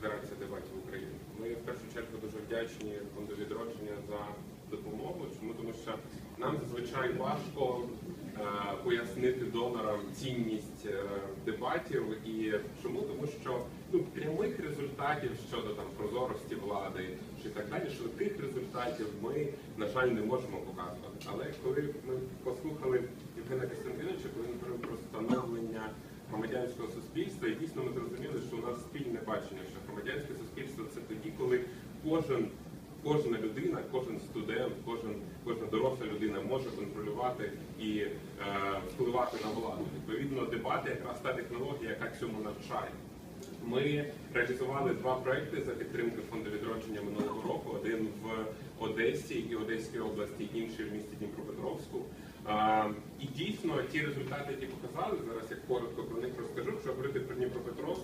Федерація дебатів України. Ми в першу чергу дуже вдячні фонду відродження за допомогу. Чому тому, що нам зазвичай важко е, пояснити донорам цінність е, дебатів і чому тому, що ну прямих результатів щодо там прозорості влади чи так далі, що тих результатів ми на жаль не можемо показувати. Але коли ми послухали Євгена Костянтиновича, коли він про становлення громадянського суспільства, і дійсно ми зрозуміли, що у нас спільне бачення, що громадянське суспільство це тоді, коли кожен. Кожна людина, кожен студент, кожен, кожна доросла людина може контролювати і е, впливати на владу. Відповідно, дебати якраз та технологія, яка цьому навчає. Ми реалізували два проекти за підтримки фонду відродження минулого року: один в Одесі і Одеській області, інший в місті Дніпропетровську. А, і дійсно ті результати, які показали, зараз я коротко про них розкажу. Якщо говорити про Дніпропетровськ,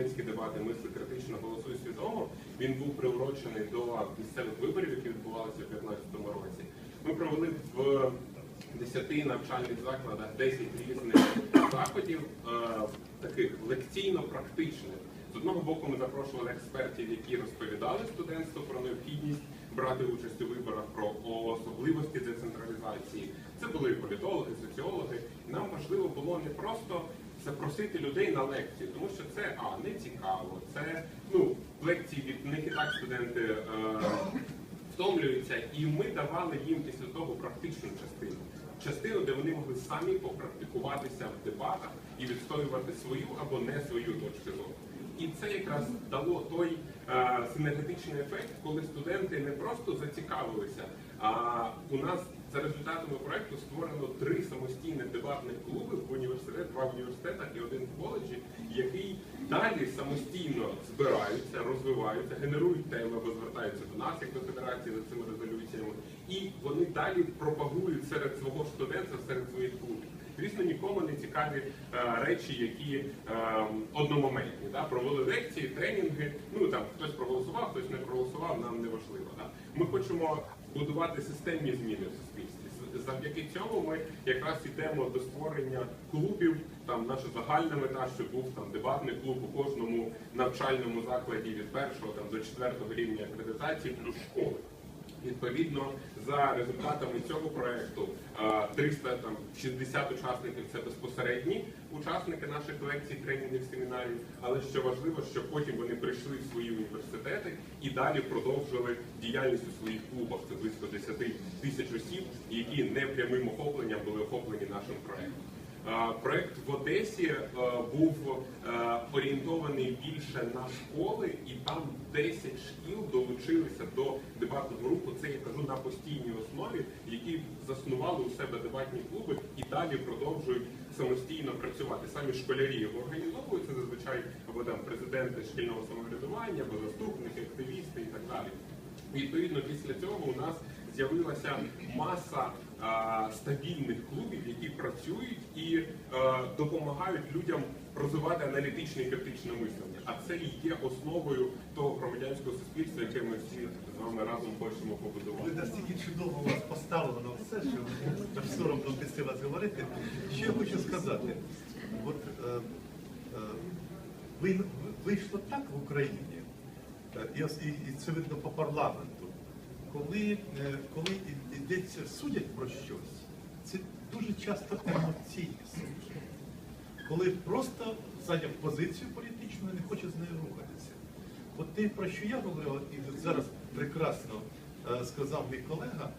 це студентські дебати мисли критично голосуй свідомо. Він був приурочений до місцевих виборів, які відбувалися у 2015 році. Ми провели в 10 навчальних закладах 10 різних заходів, е, таких лекційно-практичних. З одного боку, ми запрошували експертів, які розповідали студентству про необхідність брати участь у виборах, про особливості децентралізації. Це були політологи, соціологи. Нам важливо було не просто запросити людей на лекцію, тому що це а не цікаво. Це ну лекції від них і так студенти. Е, втомлюються, і ми давали їм після того практичну частину. Частину, де вони могли самі попрактикуватися в дебатах і відстоювати свою або не свою точку зору. І це якраз дало той е, синергетичний ефект, коли студенти не просто зацікавилися, а у нас за результатами проекту створено три самостійних дебатних клуби в університет, два в університетах і один в коледжі, який далі самостійно збираються, розвиваються, генерують теми або звертаються до нас, як до федерації за цими резолюціями, і вони далі пропагують серед свого студентства, серед своїх клубів. Звісно, нікому не цікаві е, речі, які е, одномоментні. Да? Провели лекції, тренінги. Ну там хтось проголосував, хтось не проголосував, нам не важливо. Да? Ми хочемо будувати системні зміни в суспільстві. Завдяки цьому ми якраз йдемо до створення клубів. Там наша загальна мета, що був там дебатний клуб у кожному навчальному закладі від першого там до четвертого рівня акредитації плюс школи. Відповідно, за результатами цього проекту е, 360 учасників це безпосередні учасники наших лекцій, тренінгів, семінарів. Але що важливо, що потім вони прийшли в свої університети і далі продовжили діяльність у своїх клубах. Це близько 10 тисяч осіб, які не прямим охопленням були охоплені нашим проектом. Е, Проект в Одесі е, був е, орієнтований більше на школи, і там 10 шкіл долучилися до дебатного руху. Це я кажу на постійній основі, які заснували у себе дебатні клуби і далі продовжують самостійно працювати. Самі школярі його організовують це зазвичай або там президенти шкільного самоврядування, або заступники, активісти і так далі. Відповідно, після цього у нас з'явилася маса стабільних клубів, які працюють і е, допомагають людям розвивати аналітичне і критичне мислення. А це і є основою того громадянського суспільства, яке ми всі з вами разом хочемо побудувати. Ви настільки чудово вас поставлено все, що аж соромно після вас говорити. Що я хочу сказати? От е, е, ви, вийшло так в Україні, і це видно по парламенту, коли, е, коли йдеться судять про щось, це дуже часто емоційні судження. Коли просто зайняв позицію політичну і не хоче з нею рухатися. От те, про що я говорив, і зараз прекрасно е, сказав мій колега,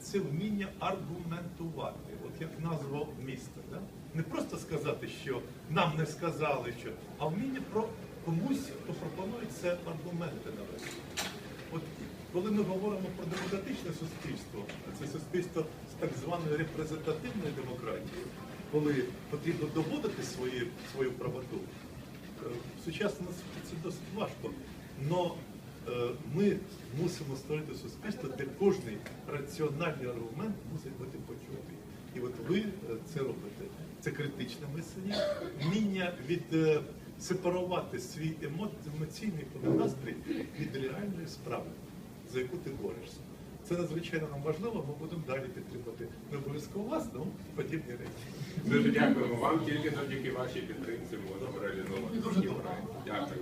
це вміння аргументувати, от як назвав міста. Да? Не просто сказати, що нам не сказали, що, а вміння про комусь, хто пропонує це аргументи навести. От коли ми говоримо про демократичне суспільство, це суспільство з так званою репрезентативною демократією, коли потрібно доводити свої, свою правоту, е, в сучасному це досить важко. Но е, ми мусимо створити суспільство, де кожний раціональний аргумент мусить бути почутий. І от ви е, це робите. Це критичне мислення, вміння від сепарувати свій емоційний настрій від реальної справи, за яку ти борешся. Це надзвичайно нам важливо, ми будемо далі підтримувати не обов'язково вас, але подібні речі. Дуже дякуємо вам. Тільки завдяки вашій підтримці можемо реалізовувати Дуже добре. Дякую.